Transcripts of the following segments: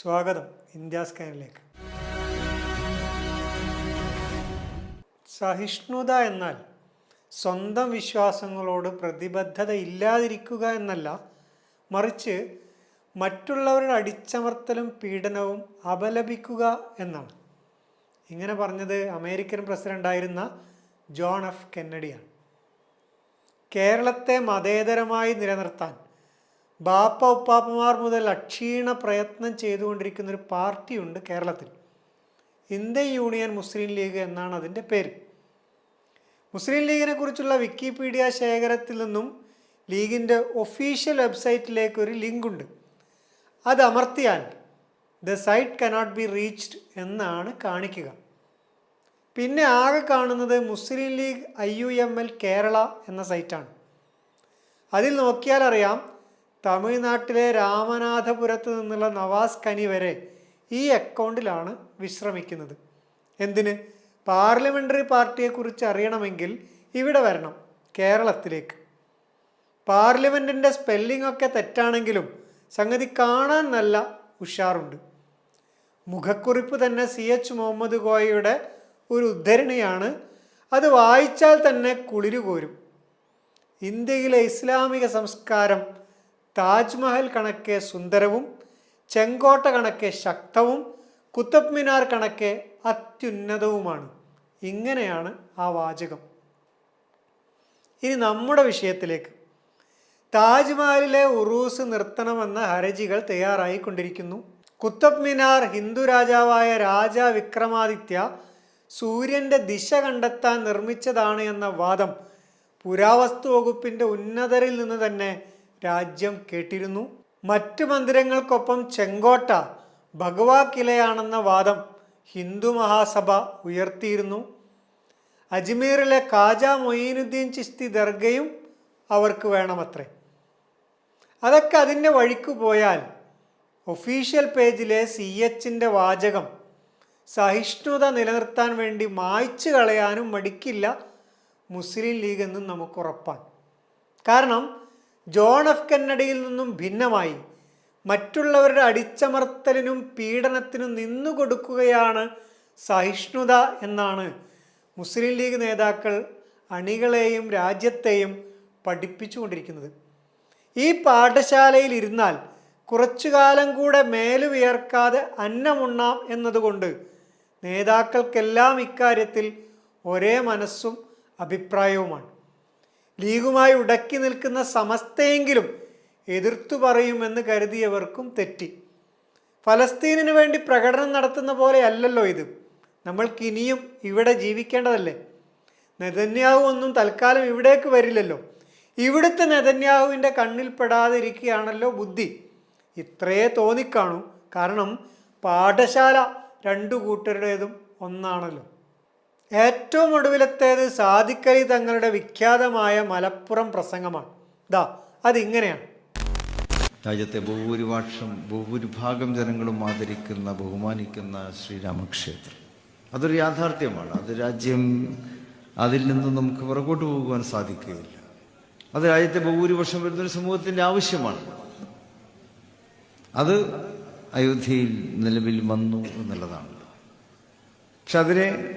സ്വാഗതം ഇന്ത്യ സ്കാനിലേക്ക്. സഹിഷ്ണുത എന്നാൽ സ്വന്തം വിശ്വാസങ്ങളോട് പ്രതിബദ്ധത ഇല്ലാതിരിക്കുക എന്നല്ല മറിച്ച് മറ്റുള്ളവരുടെ അടിച്ചമർത്തലും പീഡനവും അപലപിക്കുക എന്നാണ്. ഇങ്ങനെ പറഞ്ഞത് അമേരിക്കൻ പ്രസിഡന്റായിരുന്ന ജോൺ എഫ് കെന്നഡിയാണ്. കേരളത്തെ മതേതരമായി നിലനിർത്താൻ ബാപ്പ ഉപ്പാപ്പമാർ മുതൽ അക്ഷീണ പ്രയത്നം ചെയ്തുകൊണ്ടിരിക്കുന്ന ഒരു പാർട്ടിയുണ്ട് കേരളത്തിൽ. ഇന്ത്യൻ യൂണിയൻ മുസ്ലിം ലീഗ് എന്നാണ് അതിന്റെ പേര്. മുസ്ലിം ലീഗിനെ കുറിച്ചുള്ള വിക്കിപീഡിയ ശേഖരത്തിൽ നിന്നും ലീഗിന്റെ ഒഫീഷ്യൽ വെബ്സൈറ്റിലേക്ക് ഒരു ലിങ്ക് ഉണ്ട് അത് അമർത്തിയാൽ the site cannot be reached എന്നാണ് കാണിക്കുക. പിന്നെ ആകെ കാണുന്നത് Muslim League I U M L Kerala എന്ന സൈറ്റാണ്. അതിൽ നോക്കിയാൽ അറിയാം തമിഴ്നാട്ടിലെ രാമനാഥപുരത്ത് നിന്നുള്ള നവാസ് കനി വരെ ഈ അക്കൗണ്ടിലാണ് വിശ്രമിക്കുന്നത്. എന്തിന്? പാർലമെന്ററി പാർട്ടിയെക്കുറിച്ച് അറിയണമെങ്കിൽ ഇവിടെ വരണം കേരളത്തിലേക്ക്. പാർലമെന്റിന്റെ സ്പെല്ലിംഗ് ഒക്കെ തെറ്റാണെങ്കിലും സംഗതി കാണാൻ നല്ല ഉഷാറുണ്ട്. മുഖക്കുറിപ്പ് തന്നെ സി എച്ച് മുഹമ്മദ് കോയയുടെ ഒരു ഉദ്ധരണിയാണ്. അത് വായിച്ചാൽ തന്നെ കുളിരു കോരും ഇന്ത്യയിലെ ഇസ്ലാമിക സംസ്കാരം താജ്മഹൽ കണക്കെ സുന്ദരവും ചെങ്കോട്ട കണക്കെ ശക്തവും കുത്തബ് മിനാർ കണക്കെ അത്യുന്നതവുമാണ്. ഇങ്ങനെയാണ് ആ വാചകം. ഇനി നമ്മുടെ വിഷയത്തിലേക്ക്. താജ്മഹലിലെ ഉറൂസ് നിർത്തണമെന്ന ഹർജികൾ തയ്യാറായിക്കൊണ്ടിരിക്കുന്നു. കുത്തബ് മിനാർ ഹിന്ദു രാജാവായ രാജ വിക്രമാദിത്യ സൂര്യന്റെ ദിശ കണ്ടെത്താൻ നിർമ്മിച്ചതാണ് എന്ന വാദം പുരാവസ്തു വകുപ്പിന്റെ ഉന്നതരിൽ നിന്ന് തന്നെ രാജ്യം കേട്ടിരുന്നു. മറ്റ് മന്ദിരങ്ങൾക്കൊപ്പം ചെങ്കോട്ട ഭഗവാ കിലയാണെന്ന വാദം ഹിന്ദു മഹാസഭ ഉയർത്തിയിരുന്നു. അജ്മീറിലെ കാജ മൊയ്നുദ്ദീൻ ചിസ്തി ദർഗയും അവർക്ക് വേണമത്രേ. അതൊക്കെ അതിന്റെ വഴിക്ക് പോയാൽ ഒഫീഷ്യൽ പേജിലെ സി എച്ചിന്റെ വാചകം സഹിഷ്ണുത നിലനിർത്താൻ വേണ്ടി മായ്ച്ചു കളയാനും മടിക്കില്ല മുസ്ലിം ലീഗ് എന്നും നമുക്ക് ഉറപ്പാണ് കാരണം ജോൺ എഫ് കെന്നഡിയിൽ നിന്നും ഭിന്നമായി. മറ്റുള്ളവരുടെ അടിച്ചമർത്തലിനും പീഡനത്തിനും നിന്നുകൊടുക്കുകയാണ് സഹിഷ്ണുത എന്നാണ്. മുസ്ലിം ലീഗ് നേതാക്കൾ അണികളെയും രാജ്യത്തെയും പഠിപ്പിച്ചുകൊണ്ടിരിക്കുന്നത്. ഈ പാഠശാലയിൽ ഇരുന്നാൽ കുറച്ചു കാലം കൂടെ മേലുവിയർക്കാതെ അന്നമുണ്ണാം എന്നതുകൊണ്ട് നേതാക്കൾക്കെല്ലാം ഇക്കാര്യത്തിൽ ഒരേ മനസ്സും അഭിപ്രായവുമാണ്. ലീഗുമായി ഉടക്കി നിൽക്കുന്ന സമസ്തയെങ്കിലും എതിർത്തു പറയുമെന്ന് കരുതിയവർക്കും തെറ്റി. ഫലസ്തീനിന് വേണ്ടി പ്രകടനം നടത്തുന്ന പോലെ അല്ലല്ലോ ഇത്. നമ്മൾക്കിനിയും ഇവിടെ ജീവിക്കേണ്ടതല്ലേ? നെതന്യാഹു ഒന്നും തൽക്കാലം ഇവിടേക്ക് വരില്ലല്ലോ. ഇവിടുത്തെ നെതന്യാഹുവിന്റെ കണ്ണിൽ പെടാതിരിക്കുകയാണല്ലോ ബുദ്ധി. ഇത്രയേ തോന്നിക്കാണൂ. കാരണം പാഠശാല രണ്ടു കൂട്ടരുടേതും ഒന്നാണല്ലോ. ഏറ്റവും ഒടുവിലത്തേത് സാദിക്കലി തങ്ങളുടെ വിഖ്യാതമായ മലപ്പുറം പ്രസംഗമാണ്. ദാ അതിങ്ങനെയാണ്. രാജ്യത്തെ ബഹുഭൂരിപക്ഷം ബഹുഭൂരിഭാഗം ജനങ്ങളും ആദരിക്കുന്ന ബഹുമാനിക്കുന്ന ശ്രീരാമക്ഷേത്രം. അതൊരു യാഥാർത്ഥ്യമാണ്. അത് രാജ്യം അതിൽ നിന്നും നമുക്ക് പുറകോട്ട് പോകുവാൻ സാധിക്കുകയില്ല. അത് രാജ്യത്തെ ബഹുഭൂരിപക്ഷം വരുന്നൊരു സമൂഹത്തിന്റെ ആവശ്യമാണ്. അത് അയോധ്യയിൽ നിലവിൽ വന്നു എന്നുള്ളതാണ്. പക്ഷെ അതിനെ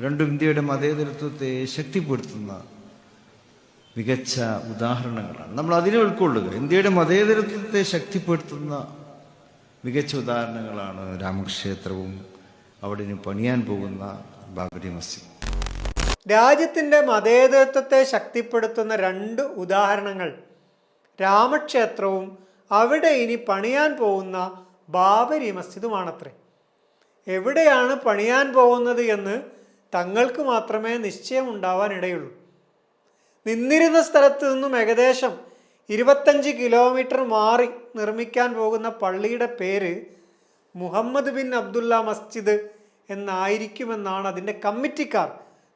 രണ്ടും ഇന്ത്യയുടെ മതേതരത്വത്തെ ശക്തിപ്പെടുത്തുന്ന മികച്ച ഉദാഹരണങ്ങളാണ്. നമ്മൾ അതിനെ ഉൾക്കൊള്ളുക. ഇന്ത്യയുടെ മതേതരത്വത്തെ ശക്തിപ്പെടുത്തുന്ന മികച്ച ഉദാഹരണങ്ങളാണ് രാമക്ഷേത്രവും അവിടെ പണിയാൻ പോകുന്ന ബാബരി മസ്ജിദ്. രാജ്യത്തിന്റെ മതേതരത്വത്തെ ശക്തിപ്പെടുത്തുന്ന രണ്ട് ഉദാഹരണങ്ങൾ രാമക്ഷേത്രവും അവിടെ ഇനി പണിയാൻ പോകുന്ന ബാബരി മസ്ജിദുമാണത്രേ. എവിടെയാണ് പണിയാൻ പോകുന്നത് എന്ന് തങ്ങൾക്ക് മാത്രമേ നിശ്ചയം ഉണ്ടാവാനിടയുള്ളൂ. നിന്നിരുന്ന സ്ഥലത്തു നിന്നും ഏകദേശം ഇരുപത്തഞ്ച് കിലോമീറ്റർ മാറി നിർമ്മിക്കാൻ പോകുന്ന പള്ളിയുടെ പേര് മുഹമ്മദ് ബിൻ അബ്ദുള്ള മസ്ജിദ് എന്നായിരിക്കുമെന്നാണ് അതിന്റെ കമ്മിറ്റിക്കാർ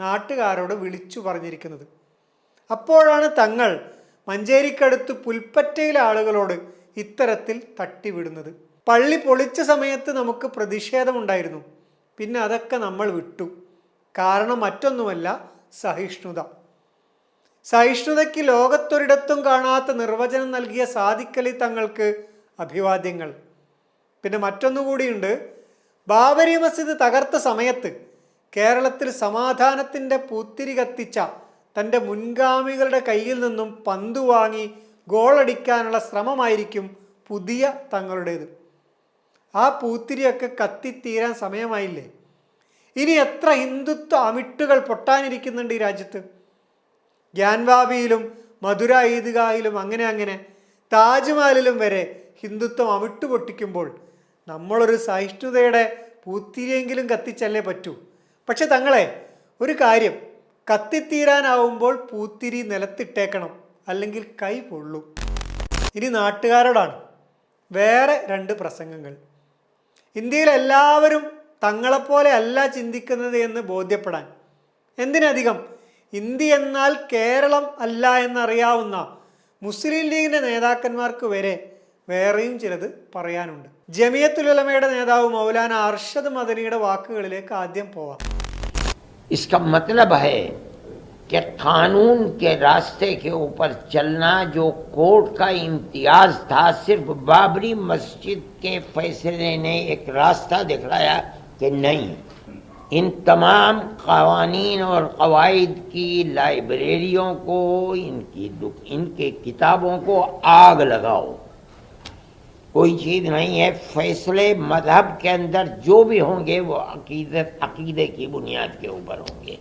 നാട്ടുകാരോട് വിളിച്ചു പറഞ്ഞിരിക്കുന്നത്. അപ്പോഴാണ് തങ്ങൾ മഞ്ചേരിക്കടുത്ത് പുൽപ്പറ്റയിലെ ആളുകളോട് ഇത്തരത്തിൽ തട്ടിവിടുന്നത്. പള്ളി പൊളിച്ച സമയത്ത് നമുക്ക് പ്രതിഷേധമുണ്ടായിരുന്നു. പിന്നെ അതൊക്കെ നമ്മൾ വിട്ടു. കാരണം മറ്റൊന്നുമല്ല സഹിഷ്ണുത. സഹിഷ്ണുതയ്ക്ക് ലോകത്തൊരിടത്തും കാണാത്ത നിർവചനം നൽകിയ സാധിക്കലി തങ്ങൾക്ക് അഭിവാദ്യങ്ങൾ. പിന്നെ മറ്റൊന്നുകൂടിയുണ്ട്. ബാബരി മസ്ജിദ് തകർത്ത സമയത്ത് കേരളത്തിൽ സമാധാനത്തിന്റെ പൂത്തിരി കത്തിച്ച തന്റെ മുൻഗാമികളുടെ കയ്യിൽ നിന്നും പന്തു വാങ്ങി ഗോളടിക്കാനുള്ള ശ്രമമായിരിക്കും പുതിയ തങ്ങളുടേത്. ആ പൂത്തിരിയൊക്കെ കത്തിത്തീരാൻ സമയമായില്ലേ? ഇനി എത്ര ഹിന്ദുത്വ അമിട്ടുകൾ പൊട്ടാനിരിക്കുന്നുണ്ട് ഈ രാജ്യത്ത്? ഗ്യാൻവാബിയിലും മധുര ഈദ്ഗാഹിലും അങ്ങനെ അങ്ങനെ താജ്മഹലിലും വരെ ഹിന്ദുത്വം അമിട്ടു പൊട്ടിക്കുമ്പോൾ നമ്മളൊരു സഹിഷ്ണുതയുടെ പൂത്തിരിയെങ്കിലും കത്തിച്ചല്ലേ പറ്റൂ? പക്ഷെ തങ്ങളെ ഒരു കാര്യം കത്തിത്തീരാനാവുമ്പോൾ പൂത്തിരി നിലത്തിട്ടേക്കണം അല്ലെങ്കിൽ കൈ പൊള്ളും. ഇനി നാട്ടുകാരോടാണ് വേറെ രണ്ട് പ്രസംഗങ്ങൾ. ഇന്ത്യയിൽ എല്ലാവരും തങ്ങളെപ്പോലെ അല്ല ചിന്തിക്കുന്നത് എന്ന് ബോധ്യപ്പെടാൻ എന്തിനധികം ഇന്ത്യ എന്നാൽ കേരളം അല്ല എന്നറിയാവുന്ന മുസ്ലിം ലീഗിൻ്റെ നേതാക്കന്മാർക്ക് വരെ വേറെയും ചിലത് പറയാനുണ്ട് ജമിയത്തുലമയുടെ നേതാവ് മൗലാന അർഷദ് മദനിയുടെ വാക്കുകളിലേക്ക് ആദ്യം പോവാം इसका मतलब है कि कानून के रास्ते के ऊपर चलना जो कोर्ट का इम्तियाज था सिर्फ बाबरी मस्जिद के फैसले ने एक रास्ता दिखलाया कि नहीं इन तमाम कवानीन और कवायद की लाइब्रेरियों को इनकी दुक- इनके किताबों को आग लगाओ कोई चीज नहीं है फैसले मजहब के अंदर जो भी होंगे वो अकीदत अकीदे की बुनियाद के ऊपर होंगे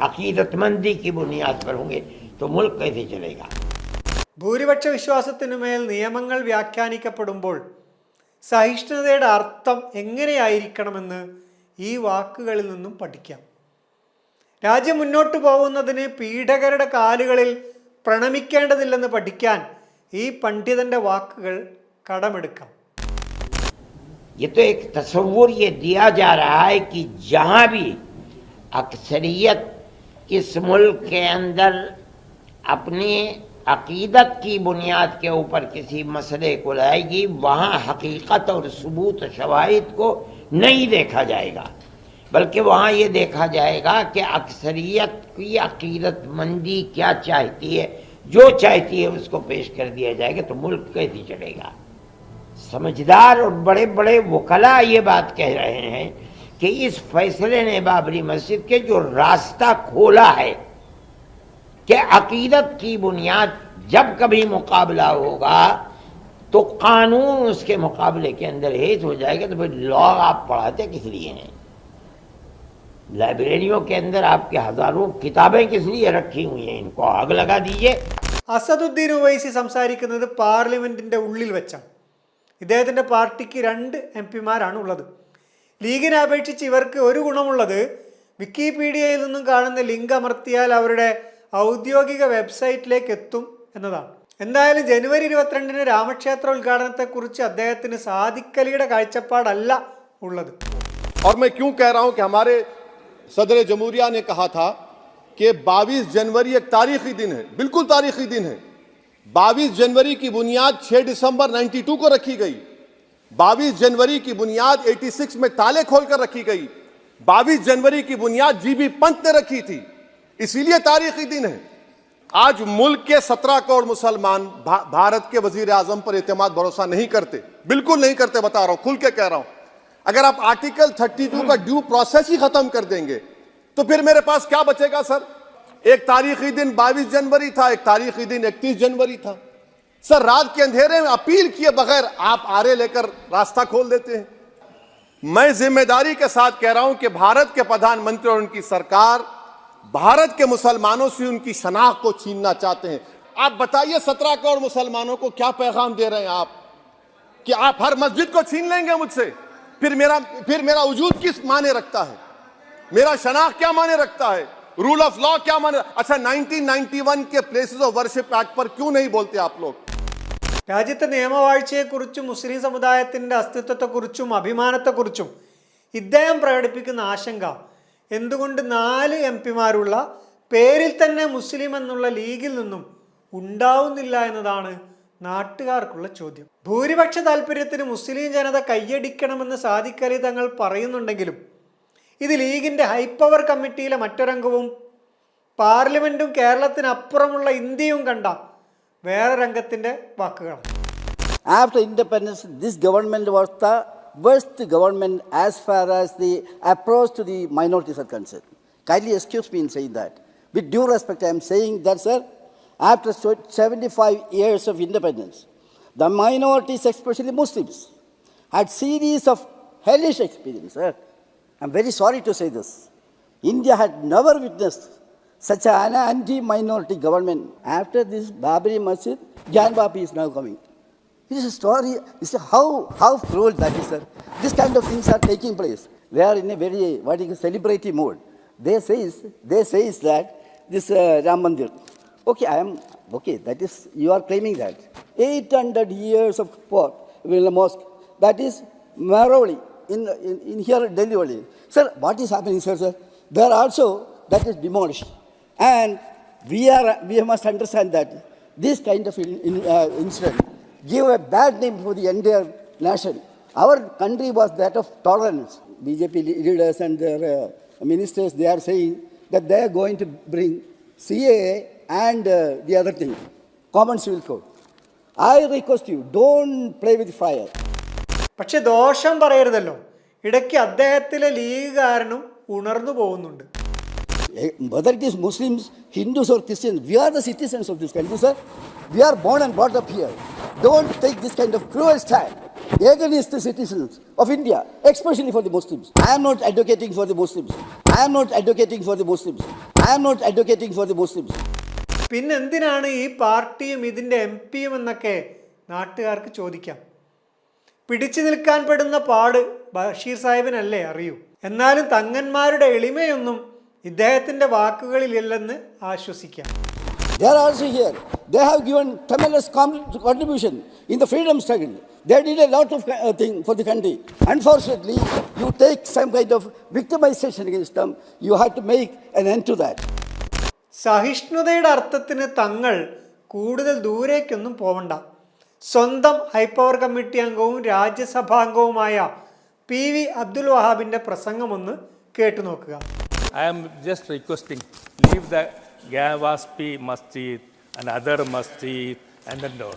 अकीदतमंदी की बुनियाद पर होंगे तो मुल्क कैसे चलेगा ഭൂരിപക്ഷ വിശ്വാസത്തിനുമേൽ നിയമങ്ങൾ വ്യാഖ്യാനിക്കപ്പെടുമ്പോൾ സഹിഷ്ണുതയുടെ അർത്ഥം എങ്ങനെയായിരിക്കണമെന്ന് ഈ വാക്കുകളിൽ നിന്നും പഠിക്കാം രാജ്യം മുന്നോട്ട് പോകുന്നതിന് പീഡകരുടെ കാലുകളിൽ പ്രണമിക്കേണ്ടതില്ലെന്ന് പഠിക്കാൻ ഈ പണ്ഡിതന്റെ വാക്കുകൾ കടമെടുക്കാം ये तो एक तस्वुर ये दिया जा रहा है कि जहां भी अक्सरियत इस मुल्क के अंदर अपनी अकीदत की बुनियाद के ऊपर किसी मसले को लाएगी, वहाँ हकीकत और सबूत शवाहिद को नहीं देखा जाएगा। बल्कि वहाँ ये देखा जाएगा कि अक्सरियत की अकीदतमंदी क्या चाहती है, जो चाहती है उसको पेश कर दिया जाएगा तो मुल्क कैसे चलेगा? समझदार और बड़े बड़े वकला ये बात कह रहे हैं कि इस फैसले ने बाबरी मस्जिद के जो रास्ता खोला है कि अकीदत की बुनियाद जब कभी मुकाबला होगा तो कानून उसके मुकाबले के अंदर हेज हो जाएगा तो फिर लॉ आप पढ़ाते किस लिए हैं लाइब्रेरियों के अंदर आपके हजारों किताबें किस लिए रखी हुई हैं इनको आग लगा दीजिए അസദുദ്ദീൻ ഉവൈസി സംസാരിക്കുന്നത് പാർലമെന്റിന്റെ ഉള്ളിൽ വെച്ചാണ് ഇദ്ദേഹത്തിന്റെ പാർട്ടിക്ക് രണ്ട് എം പിമാരാണ് ഉള്ളത് ലീഗിനെ അപേക്ഷിച്ച് ഇവർക്ക് ഒരു ഗുണമുള്ളത് വിക്കിപീഡിയയിൽ നിന്നും കാണുന്ന ലിങ്ക് അമർത്തിയാൽ അവരുടെ ഔദ്യോഗിക വെബ്സൈറ്റിലേക്ക് എത്തും എന്നതാണ് എന്തായാലും ജനുവരി ഇരുപത്തിരണ്ടിന് രാമക്ഷേത്ര ഉദ്ഘാടനത്തെക്കുറിച്ച് അദ്ദേഹത്തിന് സാദിക്കലിയുടെ കാഴ്ചപ്പാടല്ല ഉള്ളത് और मैं क्यों कह रहा हूं कि हमारे सदर जमहूरिया ने कहा था कि 22 जनवरी एक तारीखी दिन है बिल्कुल तारीखी दिन है 22 जनवरी की बुनियाद 6 दिसंबर 92 को रखी गई 22 जनवरी की बुनियाद 86 में ताले खोलकर रखी गई 22 जनवरी की बुनियाद जीबी पंत ने रखी थी इसीलिए तारीखी दिन है। आज मुल्क के 17 करोड़ मुसलमान भा, भारत के वज़ीर आज़म पर एतमाद भरोसा नहीं करते। बिल्कुल नहीं करते बता रहा हूँ खुल के कह रहा हूँ। अगर आप आर्टिकल 32 का ड्यू प्रोसेस ही खत्म कर देंगे तो फिर मेरे पास क्या बचेगा सर? एक तारीखी दिन 22 जनवरी था एक तारीखी दिन 31 जनवरी था। सर रात के अंधेरे में अपील किए बगैर आप आरे लेकर रास्ता खोल देते हैं। मैं ज़िम्मेदारी के साथ कह रहा हूँ कि भारत के प्रधानमंत्री और उनकी सरकार भारत के मुसलमानों से उनकी शनाख्त को छीनना चाहते हैं आप बताइए सत्रह करोड़ मुसलमानों को क्या पैगाम दे रहे हैं आप कि आप हर मस्जिद को छीन लेंगे मुझसे फिर मेरा फिर मेरा वजूद किस माने रखता है मेरा शनाख्त क्या माने रखता है रूल ऑफ लॉ क्या माने अच्छा 1991 के प्लेसेस ऑफ वर्शिप एक्ट पर क्यों नहीं बोलते आप लोग രാജ്യത്തെ നിയമവാഴ്ചയെക്കുറിച്ചും മുസ്ലിം സമുദായത്തിൻ്റെ അസ്തിത്വത്തെക്കുറിച്ചും അഭിമാനത്തെക്കുറിച്ചും ഇദ്ദേഹം പ്രകടിപ്പിക്കുന്ന ആശങ്ക എന്തുകൊണ്ട് നാല് എം പിമാരുള്ള പേരിൽ തന്നെ മുസ്ലിം എന്നുള്ള ലീഗിൽ നിന്നും ഉണ്ടാവുന്നില്ല എന്നതാണ് നാട്ടുകാർക്കുള്ള ചോദ്യം. ഭൂരിപക്ഷ താല്പര്യത്തിന് മുസ്ലിം ജനത കയ്യടിക്കണമെന്ന് സാദിഖലി തങ്ങൾ പറയുന്നുണ്ടെങ്കിലും ഇത് ലീഗിന്റെ ഹൈപ്പവർ കമ്മിറ്റിയിലെ മറ്റൊരംഗവും പാർലമെന്റും കേരളത്തിനപ്പുറമുള്ള ഇന്ത്യയും കണ്ട വേറെ രംഗത്തിന്റെ വാക്കുകളാണ്. After independence this government was government worst government as far as the approach to the minorities are concerned. Kindly excuse me in saying that. With due respect, I am saying that, sir, after 75 years of independence, the minorities, especially Muslims, had series of hellish experience, sir. I'm very sorry to say this. India had never witnessed such an anti-minority government. After this Babri Masjid, Jan Babi is now coming. It is a story. It's a how how cruel that is, sir. This kind of things are taking place. They are in a very what is celebratory mode. They says they says that this uh, Ram Mandir. Okay, I am okay. That is you are claiming that 800 years of what in the mosque. That is Maroli in, in in here Delhi only. Sir, what is happening, sir? Sir, there also that is demolished, and we are we must understand that this kind of in, in, uh, incident give a bad name for the entire nation. Our country was that of tolerance. BJP leaders and their uh, ministers, they are saying that they are going to bring CAA and uh, the other thing, Common Civil Code. I request you, don't play with fire. പക്ഷെ ദോഷം പറയരുതല്ലോ ഇടയ്ക്ക് അദ്ദേഹത്തിലെ ലീഗുകാരനും ഉണർന്നു പോകുന്നുണ്ട് Eh, Whether it is Muslims, Hindus, or Christians, we are the citizens of this country, sir. We are born and brought up here. Don't take this kind of cruel stand against the citizens of India, especially for the Muslims. I am not advocating for the Muslims. I am not advocating for the Muslims. I am not advocating for the Muslims. പിന്നെ എന്തിനാണ് ഈ പാർട്ടിയും ഇതിന്റെ M പിയും എന്നൊക്കെ നാട്ടുകാർക്ക് ചോദിക്കാം പിടിച്ചു നിൽക്കാൻ പെടുന്ന പാട് ബഷീർ സാഹിബിനല്ലേ അറിയൂ എന്നാലും തങ്ങന്മാരുടെ എളിമയൊന്നും ഇദ്ദേഹത്തിന്റെ വാക്കുകളിലില്ലെന്ന് ആശ്വസിക്കാം They are also here. They have given tremendous contribution in the freedom struggle. They did a lot of uh, thing for the country. Unfortunately, you take some kind of victimization against them. You have to make an end to that. സഹിഷ്ണുതയുടെ അർത്ഥത്തിന് തങ്ങൾ കൂടുതൽ ദൂരേക്കൊന്നും പോവണ്ട സ്വന്തം high power committee അംഗവും രാജ്യസഭാംഗവുമായ P V Abdul വഹാബിന്റെ പ്രസംഗമൊന്ന് കേട്ടു നോക്കുക I am just requesting, leave the Gavaspi Masjid and other masjid and then on.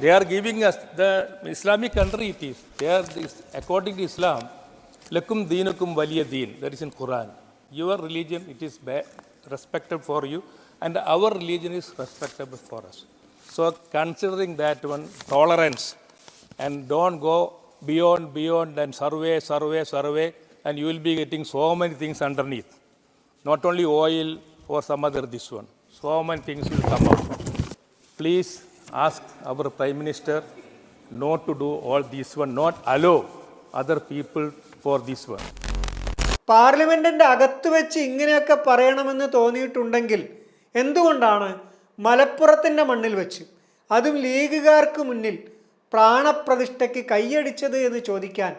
They are giving us the Islamic country it is. They are, according to Islam, lakum deenukum waliya deen. That is in Quran. Your religion, it is respected for you and our religion is respectable for us. So considering that one tolerance and don't go beyond, beyond and survey, survey, survey and you will be getting so many things underneath. Not only oil or some other this one. So many things will come up. Please ask our Prime Minister not to do all this one, not allow other people for this one. പാർലമെന്റിന്റെ അകത്ത് വെച്ച് ഇങ്ങനെയൊക്കെ പറയണമെന്ന് തോന്നിയിട്ടുണ്ടെങ്കിൽ എന്തുകൊണ്ടാണ് മലപ്പുറത്തിന്റെ മണ്ണിൽ വെച്ച് അതും ലീഗുകാർക്ക് മുന്നിൽ പ്രാണപ്രതിഷ്ഠയ്ക്ക് കൈയടിച്ചത് എന്ന് ചോദിക്കാൻ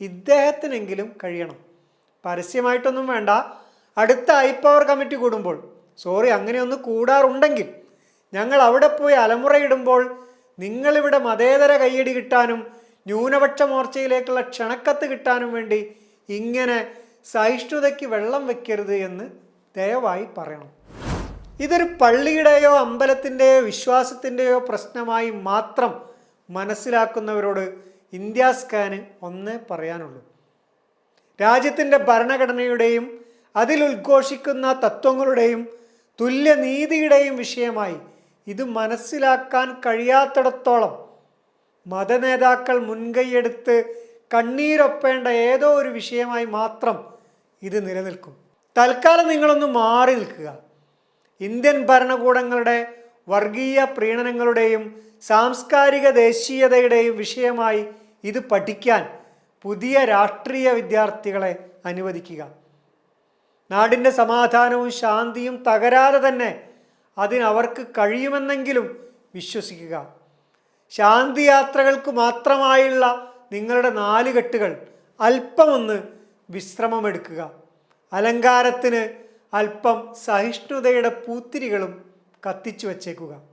ഇദ്ദേഹത്തിനെങ്കിലും കഴിയണം പരസ്യമായിട്ടൊന്നും വേണ്ട അടുത്ത ഐ പവർ കമ്മിറ്റി കൂടുമ്പോൾ. സോറി അങ്ങനെയൊന്ന് കൂടാറുണ്ടെങ്കിൽ. ഞങ്ങൾ അവിടെ പോയി അലമുറയിടുമ്പോൾ നിങ്ങളിവിടെ മതേതര കയ്യടി കിട്ടാനും ന്യൂനപക്ഷ മോർച്ചയിലേക്കുള്ള ക്ഷണക്കത്ത് കിട്ടാനും വേണ്ടി ഇങ്ങനെ സഹിഷ്ണുതയ്ക്ക് വെള്ളം വെക്കരുത് എന്ന് ദയവായി പറയണം. ഇതൊരു പള്ളിയുടെയോ അമ്പലത്തിന്റെയോ വിശ്വാസത്തിന്റെയോ പ്രശ്നമായി മാത്രം മനസ്സിലാക്കുന്നവരോട് ഇന്ത്യ സ്കാന് ഒന്നേ പറയാനുള്ളൂ. രാജ്യത്തിന്റെ ഭരണഘടനയുടെയും അതിൽ ഉദ്ഘോഷിക്കുന്ന തത്വങ്ങളുടെയും തുല്യനീതിയുടെയും വിഷയമായി ഇത് മനസ്സിലാക്കാൻ കഴിയാത്തിടത്തോളം മതനേതാക്കൾ മുൻകൈയെടുത്ത് കണ്ണീരൊപ്പേണ്ട ഏതോ ഒരു വിഷയമായി മാത്രം ഇത് നിലനിൽക്കും. തൽക്കാലം നിങ്ങളൊന്ന് മാറി നിൽക്കുക. ഇന്ത്യൻ ഭരണകൂടങ്ങളുടെ വർഗീയ പ്രീണനങ്ങളുടെയും സാംസ്കാരിക ദേശീയതയുടെയും വിഷയമായി ഇത് പഠിക്കാൻ പുതിയ രാഷ്ട്രീയ വിദ്യാർത്ഥികളെ അനുവദിക്കുക. നാടിന്റെ സമാധാനവും ശാന്തിയും തകരാതെ തന്നെ അതിനവർക്ക് കഴിയുമെന്നെങ്കിലും വിശ്വസിക്കുക. ശാന്തി യാത്രകൾക്ക് മാത്രമായുള്ള നിങ്ങളുടെ നാലുകെട്ടുകൾ അല്പമൊന്ന് വിശ്രമമെടുക്കുക. അലങ്കാരത്തിന് അല്പം സഹിഷ്ണുതയുടെ പൂത്തിരികളും കത്തിച്ചു വച്ചേക്കുക